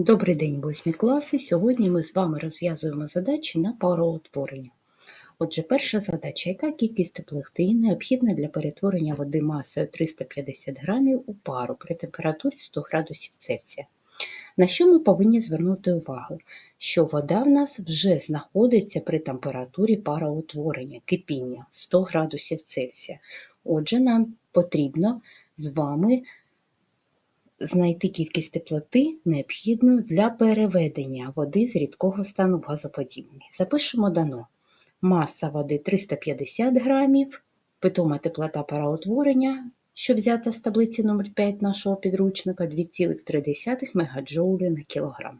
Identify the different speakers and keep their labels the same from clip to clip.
Speaker 1: Добрий день, восьмі класи. Сьогодні ми з вами розв'язуємо задачі на пароутворення. Отже, перша задача. Яка кількість теплоти необхідна для перетворення води масою 350 грамів у пару при температурі 100 градусів Цельсія? На що ми повинні звернути увагу? Що вода в нас вже знаходиться при температурі пароутворення, кипіння 100 градусів Цельсія. Отже, нам потрібно з вами знайти кількість теплоти, необхідну для переведення води з рідкого стану в газоподібний. Запишемо дано. Маса води 350 грамів, питома теплота пароутворення, що взята з таблиці номер 5 нашого підручника 2,3 МДж на кілограм.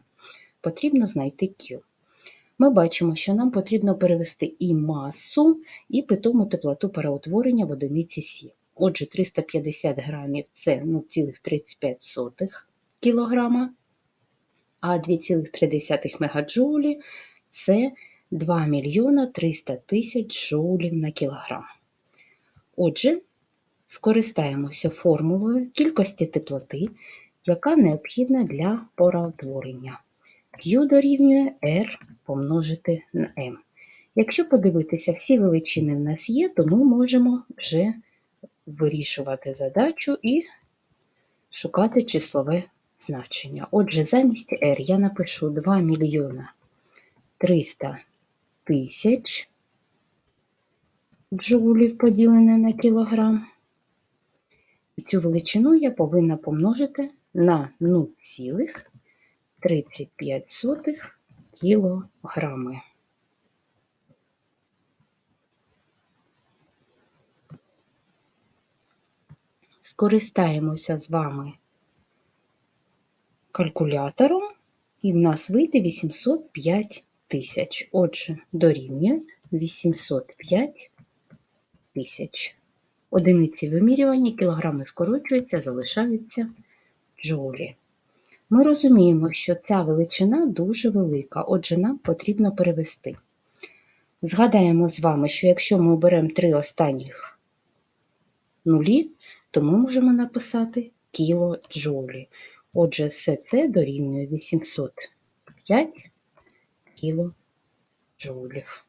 Speaker 1: Потрібно знайти Q. Ми бачимо, що нам потрібно перевести і масу, і питому теплоту переутворення в одиниці Сі. Отже, 350 грамів це 0,35 кг, а 2,3 МДж це 2 мільйона 300 тисяч джоулів на кілограм. Отже, скористаємося формулою кількості теплоти, яка необхідна для пораутворення. Q дорівнює R помножити на M. Якщо подивитися, всі величини в нас є, то ми можемо вже вирішувати задачу і шукати числове значення. Отже, замість R я напишу 2 мільйона 300 тисяч джоулів поділене на кілограм. Цю величину я повинна помножити на 0,35 кілограми. Скористаємося з вами калькулятором, і в нас вийде 805 тисяч. Отже, дорівнює 805 тисяч. Одиниці вимірювання, кілограми скорочуються, залишаються джоулі. Ми розуміємо, що ця величина дуже велика, отже, нам потрібно перевести. Згадаємо з вами, що якщо ми оберемо три останніх нулі, то ми можемо написати кілоджоулі. Отже, все це дорівнює 805 кілоджоулів.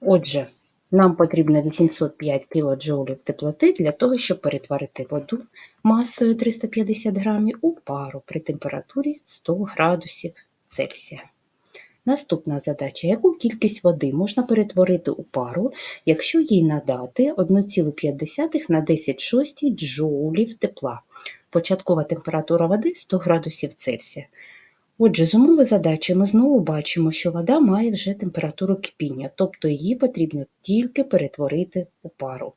Speaker 1: Отже, нам потрібно 805 кілоджоулів теплоти для того, щоб перетворити воду масою 350 грамів у пару при температурі 100 градусів Цельсія. Наступна задача: яку кількість води можна перетворити у пару, якщо їй надати 1,5 на 10 шостій джоулів тепла. Початкова температура води 100 градусів Цельсія. Отже, з умови задачі ми знову бачимо, що вода має вже температуру кипіння, тобто її потрібно тільки перетворити у пару.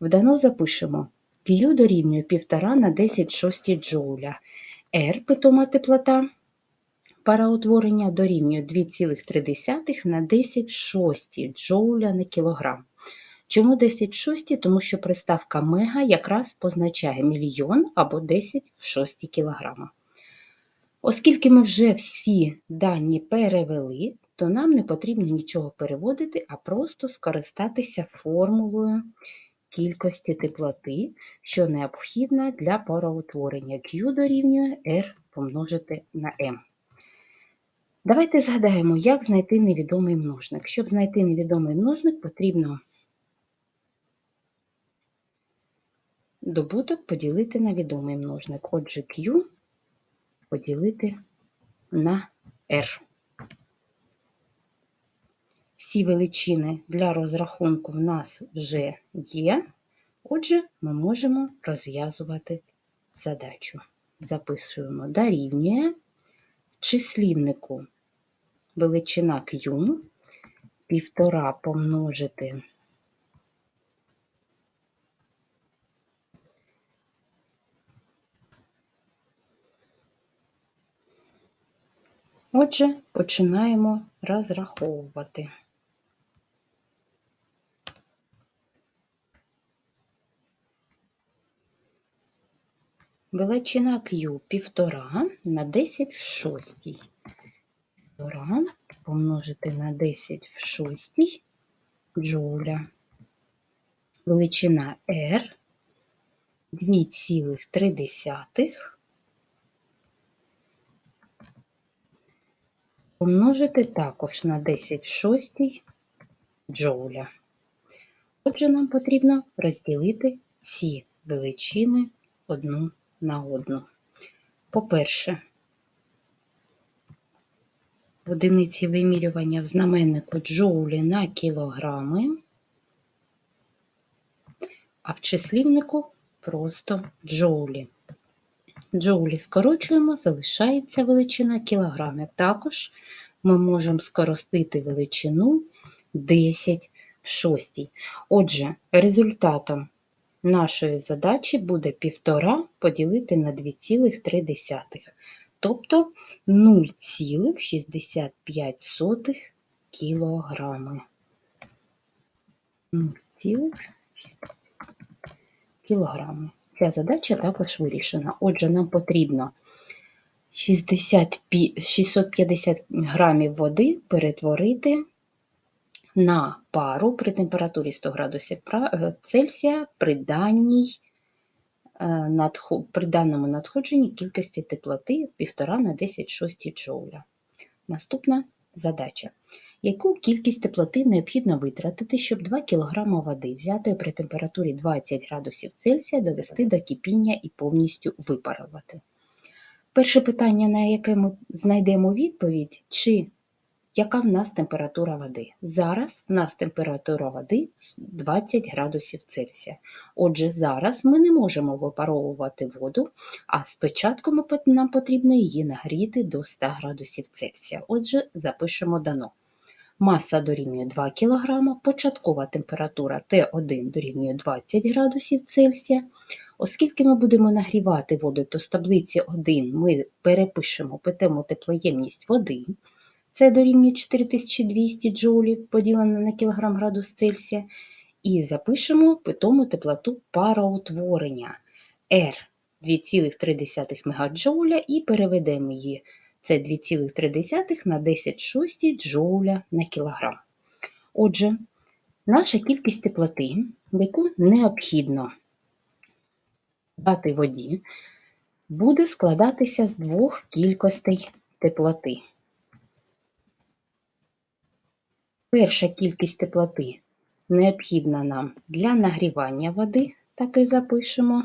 Speaker 1: Вдано запишемо Q дорівнює 1,5 на 10 шостій джоуля. R питома теплота параутворення дорівнює 2,3 на 10 шості джоуля на кілограм. Чому 10 шості? Тому що приставка мега якраз позначає мільйон або 10 в шості кілограма. Оскільки ми вже всі дані перевели, то нам не потрібно нічого переводити, а просто скористатися формулою кількості теплоти, що необхідна для пароутворення Q дорівнює R помножити на M. Давайте згадаємо, як знайти невідомий множник. Щоб знайти невідомий множник, потрібно добуток поділити на відомий множник. Отже, Q поділити на R. Всі величини для розрахунку в нас вже є, отже, ми можемо розв'язувати задачу. Записуємо дорівнює числівнику величина Q, півтора помножити Отже, починаємо розраховувати. Величина Q півтора на 10 в шостій. Помножити на 10 в шостій джоуля. Величина R 2,3 помножити також на 10 в шостій джоуля. Отже, нам потрібно розділити ці величини одну на одну. По-перше, в одиниці вимірювання в знаменнику джоулі на кілограми, а в числівнику просто джоулі. Джоулі скорочуємо, залишається величина кілограмів. Також ми можемо скоростити величину 10 в шостій. Отже, результатом нашої задачі буде 1,5 поділити на 2,3, тобто 0,65 кілограми. 0,65 кілограми. Ця задача також вирішена. Отже, нам потрібно 60, 650 грамів води перетворити на пару при температурі 100 градусів е, Цельсія при, даній, при даному надходженні кількості теплоти 1,5 на 10 6 джоуля. Наступна задача. Яку кількість теплоти необхідно витратити, щоб 2 кг води, взятої при температурі 20 градусів Цельсія, довести до кипіння і повністю випарувати? Перше питання, на яке ми знайдемо відповідь, чи яка в нас температура води? Зараз в нас температура води 20 градусів Цельсія. Отже, зараз ми не можемо випаровувати воду, а спочатку нам потрібно її нагріти до 100 градусів Цельсія. Отже, запишемо дано. Маса дорівнює 2 кг, початкова температура Т1 дорівнює 20 градусів Цельсія. Оскільки ми будемо нагрівати воду, то з таблиці 1 ми перепишемо питему теплоємність води. Це дорівнює 4200 джоулів поділене на кілограм градус Цельсія. І запишемо питому теплоту пароутворення R 2,3 МДж і переведемо її це 2,3 на 10 шості джоуля на кілограм. Отже, наша кількість теплоти, яку необхідно дати воді, буде складатися з двох кількостей теплоти. Перша кількість теплоти необхідна нам для нагрівання води, так і запишемо.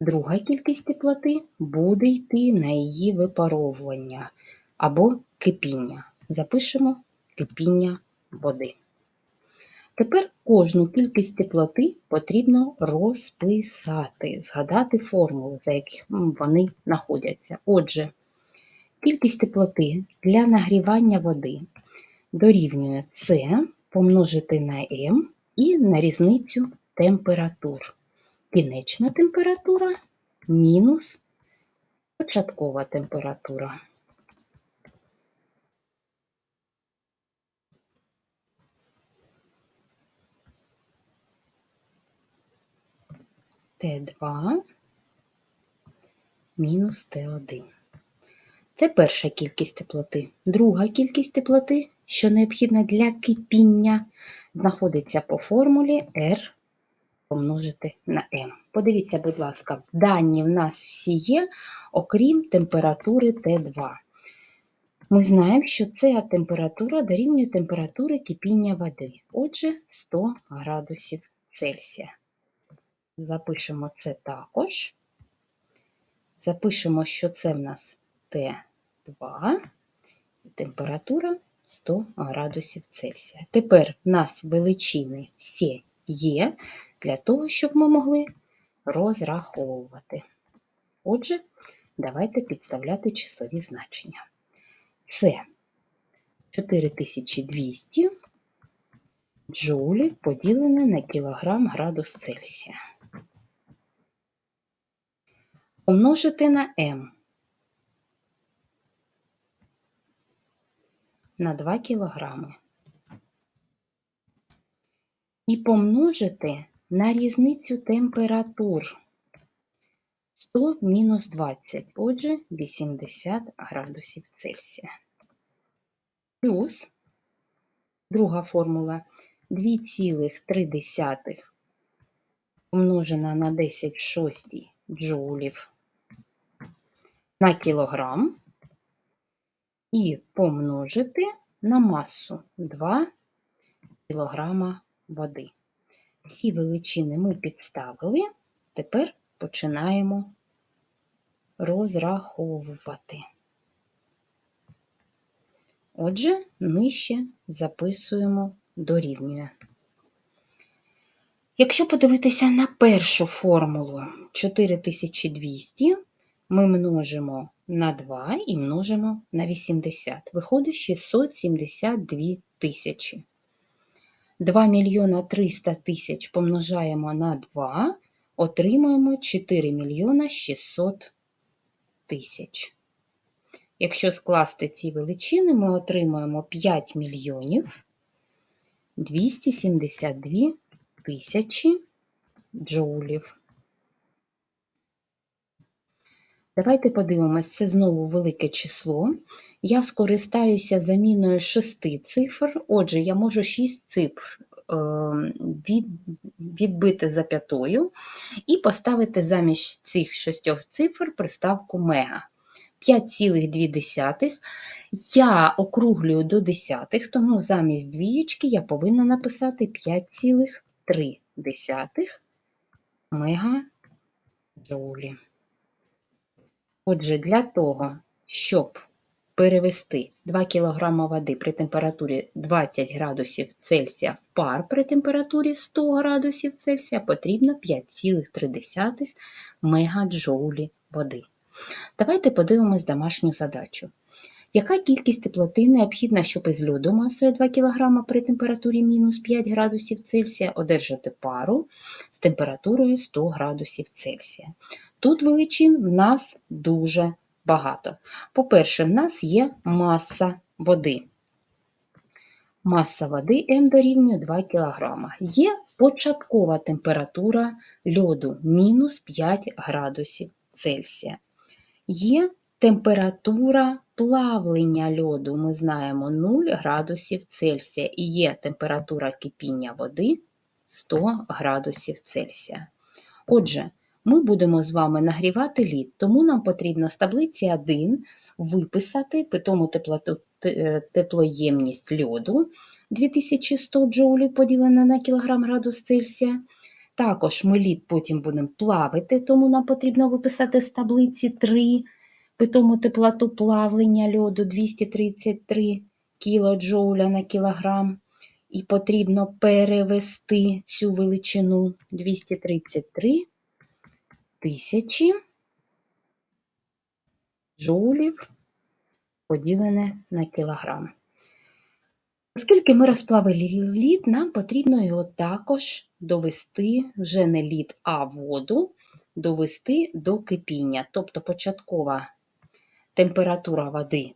Speaker 1: Друга кількість теплоти буде йти на її випаровування або кипіння. Запишемо кипіння води. Тепер кожну кількість теплоти потрібно розписати, згадати формули, за яких вони знаходяться. Отже, кількість теплоти для нагрівання води дорівнює С помножити на М і на різницю температур кінечна температура мінус початкова температура. Т2 мінус Т1. Це перша кількість теплоти. Друга кількість теплоти, що необхідна для кипіння, знаходиться по формулі R помножити на m. Подивіться, будь ласка, дані в нас всі є, окрім температури Т2. Ми знаємо, що ця температура дорівнює температури кипіння води, отже, 100 градусів Цельсія. Запишемо це також. Запишемо, що це в нас Т2 і температура 100 градусів Цельсія. Тепер в нас величини всі є для того, щоб ми могли розраховувати. Отже, давайте підставляти часові значення. Це 4200 джоулі поділене на кілограм градус Цельсія. Помножити на М. На 2 кілограми. І помножити на різницю температур. 100 мінус 20, отже, 80 градусів Цельсія. Плюс друга формула. 2,3 помножена на 10 в шостій джоулів на кілограм і помножити на масу 2 кілограма води. Всі величини ми підставили, тепер починаємо розраховувати. Отже, нижче записуємо дорівнює. Якщо подивитися на першу формулу 4200, ми множимо на 2 і множимо на 80. Виходить 672 тисячі. 2 мільйона 300 тисяч помножаємо на 2, отримаємо 4 мільйона 600 тисяч. Якщо скласти ці величини, ми отримаємо 5 мільйонів 272 тисячі джоулів. Давайте подивимось, це знову велике число. Я скористаюся заміною шести цифр. Отже, я можу 6 цифр е, від, відбити зап'ятою і поставити замість цих шістьох цифр приставку мега. 5,2 я округлюю до десятих, тому замість двієчки я повинна написати 5,3 мегаджоулі. Отже, для того, щоб перевести 2 кг води при температурі 20 градусів Цельсія в пар при температурі 100 градусів Цельсія, потрібно 5,3 мегаджоулі води. Давайте подивимось домашню задачу. Яка кількість теплоти необхідна, щоб із льоду масою 2 кг при температурі мінус 5 градусів Цельсія одержати пару з температурою 100 градусів Цельсія? Тут величин в нас дуже багато. По-перше, в нас є маса води. Маса води М дорівнює 2 кг. Є початкова температура льоду мінус 5 градусів Цельсія. Є температура плавлення льоду, ми знаємо 0 градусів Цельсія, і є температура кипіння води 100 градусів Цельсія. Отже, ми будемо з вами нагрівати лід, тому нам потрібно з таблиці 1 виписати питому теплоту, теплоємність льоду 2100 джоулів поділена на кілограм градус Цельсія. Також ми лід потім будемо плавити, тому нам потрібно виписати з таблиці 3 питому теплоту плавлення льоду 233 кілоджоуля на кілограм. І потрібно перевести цю величину 233 тисячі джоулів поділене на кілограм. Оскільки ми розплавили лід, нам потрібно його також довести, вже не лід, а воду, довести до кипіння. Тобто початкова температура води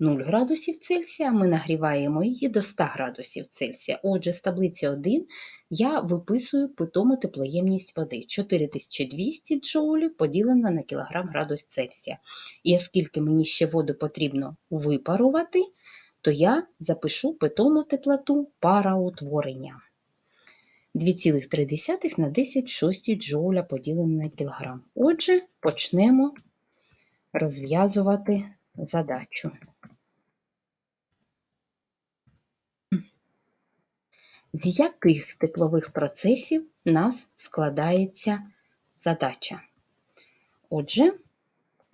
Speaker 1: 0 градусів Цельсія, ми нагріваємо її до 100 градусів Цельсія. Отже, з таблиці 1 я виписую питому теплоємність води 4200 джоулів поділено на кілограм градус Цельсія. І оскільки мені ще воду потрібно випарувати, то я запишу питому теплоту параутворення. 2,3 на 10 6 джоуля поділено на кілограм. Отже, почнемо розв'язувати задачу. З яких теплових процесів нас складається задача? Отже,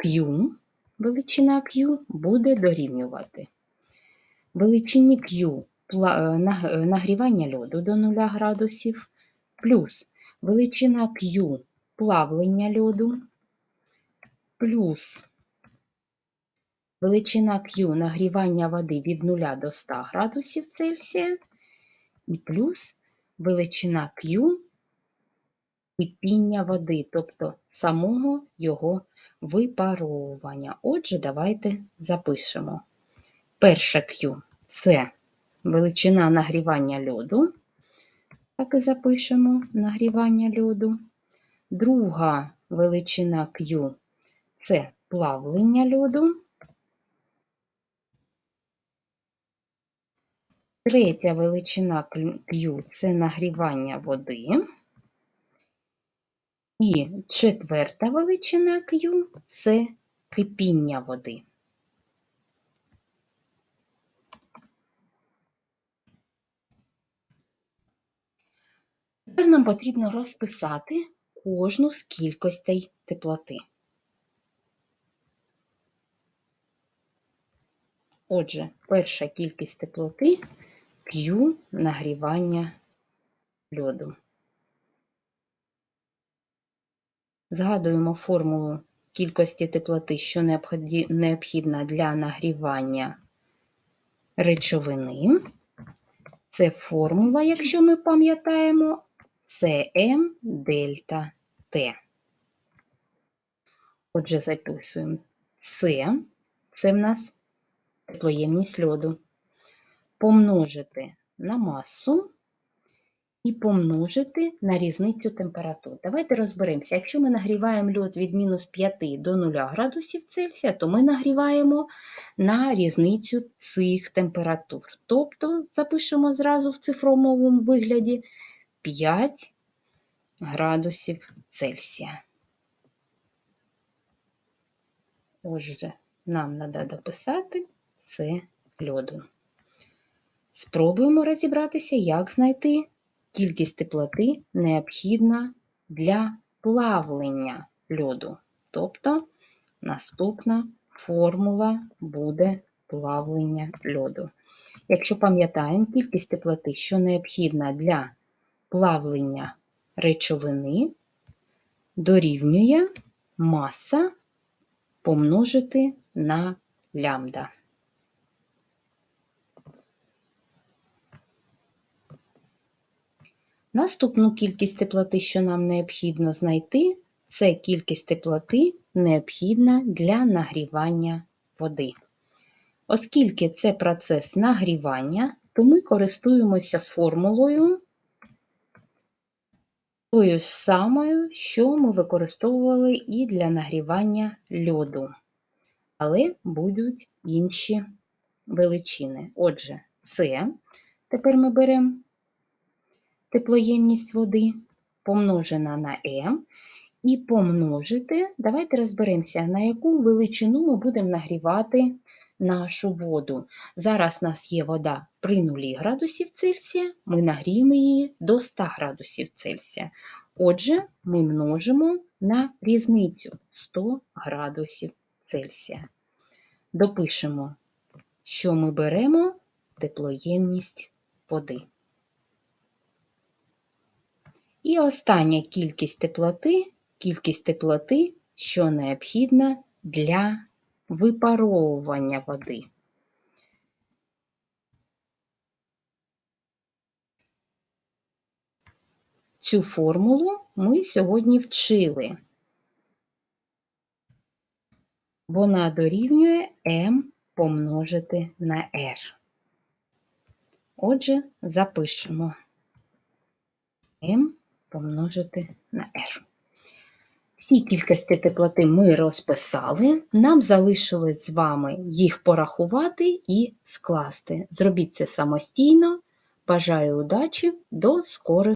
Speaker 1: Q, величина Q буде дорівнювати величині Q нагрівання льоду до 0 градусів, плюс величина Q плавлення льоду, плюс величина Q нагрівання води від 0 до 100 градусів Цельсія, і плюс величина Q кипіння води, тобто самого його випаровування. Отже, давайте запишемо. Перша Q це величина нагрівання льоду. Так і запишемо нагрівання льоду. Друга величина Q це плавлення льоду. Третя величина Q це нагрівання води. І четверта величина Q – це кипіння води. Тепер нам потрібно розписати кожну з кількостей теплоти. Отже, перша кількість теплоти Q нагрівання льоду. Згадуємо формулу кількості теплоти, що необхідна для нагрівання речовини. Це формула, якщо ми пам'ятаємо, М дельта Т. Отже, записуємо С, це в нас теплоємність льоду, помножити на масу і помножити на різницю температур. Давайте розберемося. Якщо ми нагріваємо льод від мінус 5 до 0 градусів Цельсія, то ми нагріваємо на різницю цих температур. Тобто запишемо зразу в цифровому вигляді 5 градусів Цельсія. Отже, нам треба дописати це льоду. Спробуємо розібратися, як знайти кількість теплоти необхідна для плавлення льоду. Тобто наступна формула буде плавлення льоду. Якщо пам'ятаємо, кількість теплоти, що необхідна для плавлення речовини, дорівнює маса помножити на лямбда. Наступну кількість теплоти, що нам необхідно знайти, це кількість теплоти необхідна для нагрівання води. Оскільки це процес нагрівання, то ми користуємося формулою тою ж самою, що ми використовували і для нагрівання льоду. Але будуть інші величини. Отже, це тепер ми беремо теплоємність води помножена на m і помножити, давайте розберемося, на яку величину ми будемо нагрівати нашу воду. Зараз у нас є вода при 0 градусів Цельсія, ми нагріємо її до 100 градусів Цельсія. Отже, ми множимо на різницю 100 градусів Цельсія. Допишемо, що ми беремо теплоємність води. І остання кількість теплоти, кількість теплоти, що необхідна для випаровування води. Цю формулу ми сьогодні вчили. Вона дорівнює m помножити на r. Отже, запишемо m помножити на r. Всі кількості теплоти ми розписали. Нам залишилось з вами їх порахувати і скласти. Зробіть це самостійно. Бажаю удачі, до скорих